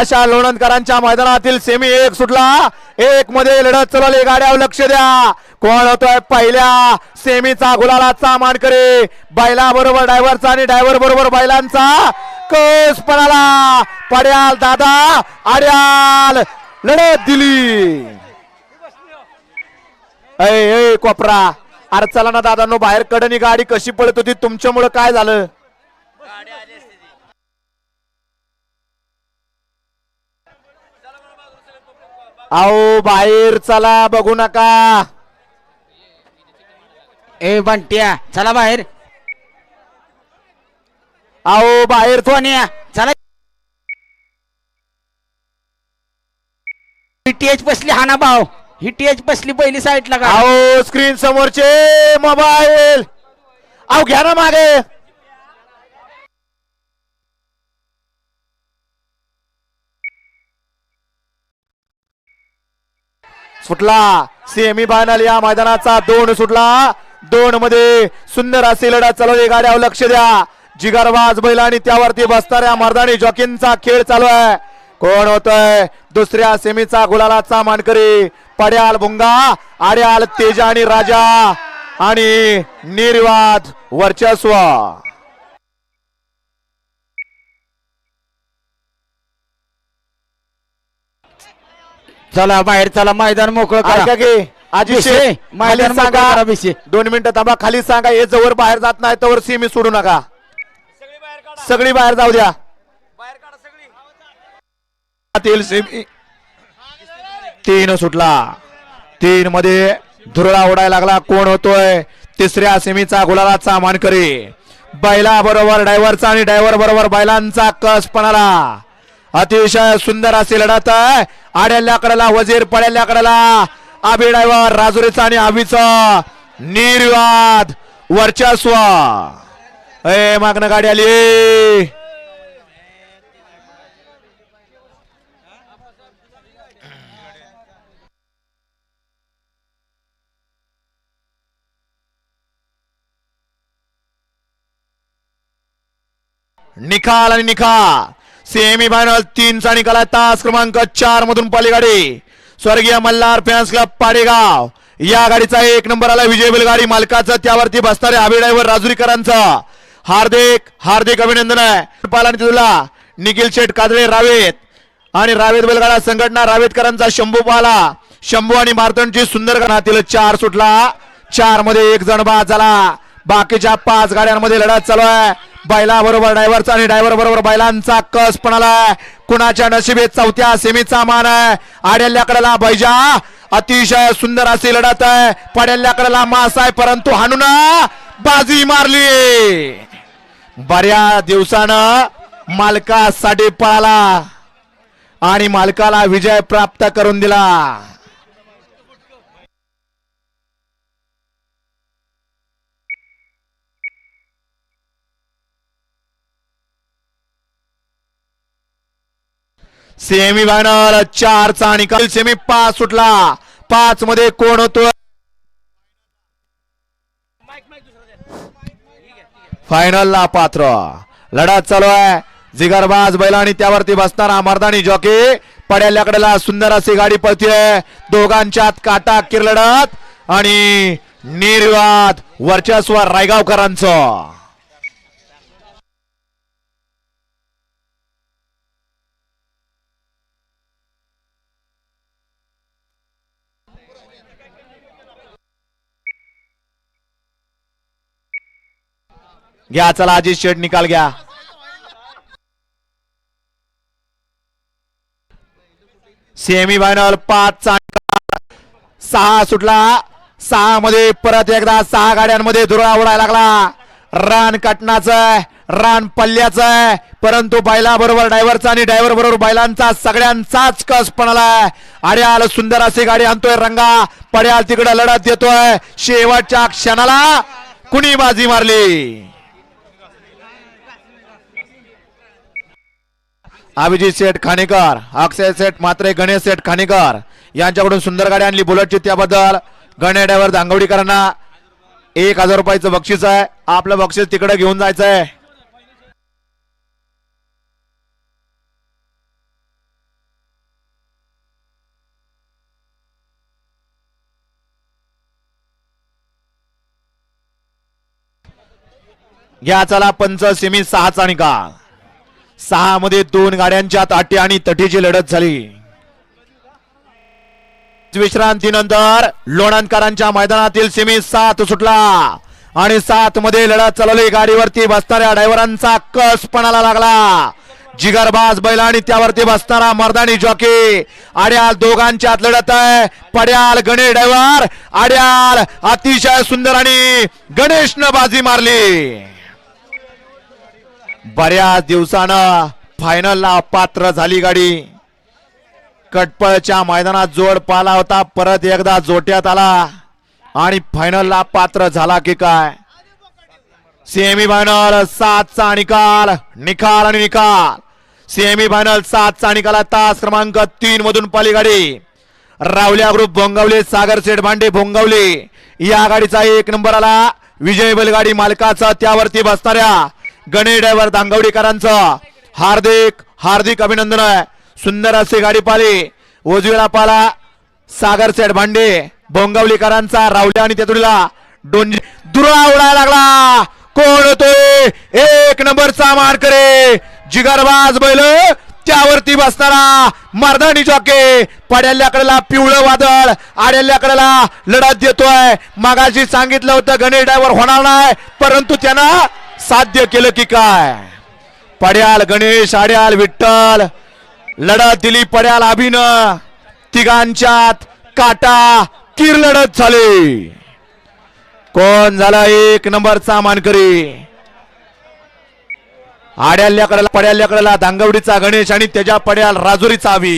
अशा लोणंदकरांच्या मैदानातील सेमी एक सुटला. एक मध्ये लढत चालवली गाड्यावर लक्ष द्या. कोण होतोय पहिल्या? सेमीचा गुलालाचा मानकरी बैला बरोबर ड्रायव्हरचा आणि ड्रायव्हर बरोबर बैलांचा कस पणाला पड्याल दादा आड्याल लढत दिली. ऐ कोपरा. अरे चला ना दादांनो बाहेर कडनी गाडी कशी पडत होती? तुमच्यामुळं काय झालं? आओ बाहेर चला बघू नका. ए बंट्या चला बाहेर. आओ बाहेर सोन्या. चला. ही टीएच बसली हा ना भाऊ. ही टीएच बसली पहिली साईडला का? आओ स्क्रीन समोरचे मोबाईल आओ घ्या ना मागे. सुटला. सेमी फायनल या मैदानाचा दोन सुटला. दोन मध्ये सुंदर असे लढा चालवली. गाड्यावर लक्ष द्या. जिगरबाज बैल आणि त्यावरती बसणाऱ्या मर्दानी जॉकींचा खेळ चालू आहे. कोण होतोय? दुसऱ्या सेमीचा गुलालाचा मानकरी पड्याल भुंगा आड्याल तेजा आणि राजा आणि निर्वाद वर्चस्व. चला बाहेर चला मैदान मोकळं ऐका करा की खाली मैदान मोकळं सांगा. करा. दोन मिनिटं थांबा खाली सांगा. हे जवळ बाहेर जात नाही तवर सेमी सोडू नका. सगळी बाहेर जाऊ द्या सेमी तीन सुटला. तीन मध्ये धुरळा उडायला लागला. कोण होतोय? तिसऱ्या सेमीचा गुलालाचा मानकरी बैला बरोबर ड्रायव्हरचा आणि ड्रायव्हर बरोबर बैलांचा कस पणाला अतिशय सुंदर असे लढत आहे. आड्याल्या कडेला वजीर पड्याल्या कडेला आबी ड्रायव्हर राजुरीचा आणि आबीचा निर्वाद वर्चस्व. ए मागणं गाडी आली. निकाल आणि निकाल सेमी फायनल तीनचा निकाल आहे. तास क्रमांक चार मधून पलीगाडी स्वर्गीय मल्हार फॅन्स क्लब पाडेगाव. या गाडीचा एक नंबर आला विजय बैलगाडी मालकाचं. त्यावरती बसणारे आबी ड्रायव्हर राजुरीकरांचं. हार्दिक हार्दिक अभिनंदन आहे. पालन तुला निखिल शेठ कादळे रावेत. आणि रावेत बैलगाडा संघटना रावेतकरांचा शंभू पाला. शंभू आणि मार्तंडची सुंदर गणातील चार सुटला. चारमध्ये एक जण बाद झाला. बाकीच्या पाच गाड्यांमध्ये लढत चालू आहे. बैला बरोबर ड्रायव्हरचा आणि ड्रायव्हर बरोबर बैलांचा कस पण आलाय. कुणाच्या नशिबेत चौथ्या सेमीचा मान आहे. आड्याल्याकडेला बैजा अतिशय सुंदर अशी लढत आहे. पड्याल्याकडेला मास आहे परंतु हाणून बाजी मारली. बऱ्या दिवसानं मालकासाठी पळाला आणि मालकाला विजय प्राप्त करून दिला. सेमी फायनल चारचा निकाल सेमी पाच सुटला. पाच मध्ये कोण होतो? फायनलला पात्र. लढा चालू आहे. जिगरबाज बैल आणि त्यावरती बसणारा मर्दानी जॉकी पड्याल्याकडेला सुंदर अशी गाडी पळतीये. दोघांच्यात काटा किरलडत आणि निर्वाद वर्चस्व रायगावकरांचं. घ्या चला अजित शेठ निकाल घ्या. सेमी फायनल पाच सहा सुटला. सहा मध्ये परत एकदा सहा गाड्यांमध्ये धुरळा उडायला लागला. रान कटनाचं रान पल्ल्याचं आहे. परंतु बैला बरोबर ड्रायव्हरचा आणि ड्रायव्हर बरोबर बैलांचा सगळ्यांचाच कस पण आलाय सुंदर अशी गाडी आणतोय रंगा. पड्याल तिकडे लढत देतोय. शेवटच्या क्षणाला कुणी बाजी मारली? अभिजित शेठ खाणेकर अक्षय शेठ मात्रे गणेश शेठ खाणेकर यांच्याकडून सुंदर गाडी आणली. बुलेटची त्याबद्दल गणे ड्रायव्हर दांगवडीकरांना एक हजार रुपयाचं बक्षीस आहे. आपलं बक्षीस तिकडे घेऊन जायचं आहे घ्या चला पंच सेमी सहाचा निकाल. सहा मध्ये दोन गाड्यांच्या ताटी आणि तटीची लढत झाली. विश्रांतीनंतर लोणंदकरांच्या मैदानातील सेमी सात सुटला. आणि सात मध्ये लढत चालवली. गाडीवरती बसणाऱ्या ड्रायव्हरांचा कस पणाला लागला. जिगरबाज बैल आणि त्यावरती बसणारा मर्दानी जॉकी. आड्याल दोघांच्यात लढत आहे. पड्याल गणेश ड्रायव्हर आड्याल अतिशय सुंदर आणि गणेशनं बाजी मारली. बऱ्याच दिवसानं फायनलला पात्र झाली गाडी. कटपळच्या मैदानात जोड पाला होता परत एकदा जोट्यात आला आणि फायनलला पात्र झाला की काय? सेमी फायनल सातचा निकाल निकाल आणि निकाल. सेमी फायनल सातचा निकाल तास क्रमांक तीन मधून पाली गाडी. रावल्या ग्रुप भोंगावले सागर सेठ भांडे भोंगावले. या गाडीचा एक नंबर आला. विजय बैलगाडी मालकाचा त्यावरती बसणाऱ्या गणेश ड्रायव्हर दांगवडीकरांचं. हार्दिक हार्दिक अभिनंदन आहे. सुंदर असे गाडी पाली उजवीला पाला सागर सेठ भांडे. भोंगवलीकरांचा रावल्या आणि तेतुडीला डोंजी. दुरा उडायला लागला. कोण होतोय? एक नंबरचा मारकरे जिगरबाज बैल त्यावरती बसणारा मर्दानी जॉके. पड्याल्याकडेला पिवळं वादळ. आड्याल्याकडेला लढत देतोय. मागाशी सांगितलं होतं गणेश ड्रायव्हर होणार नाही. परंतु त्यानं साध्य केलं की काय? पड्याल गणेश आड्याल विठ्ठल लढत दिली पड्याल अभिन तिघांच्यात काटा किर लढत झाली. कोण झाला एक नंबरचा मानकरी? आड्याल्याकडला पड्याल्याकडेला दांगवडीचा गणेश आणि त्याच्या पड्याल राजुरीचा अभि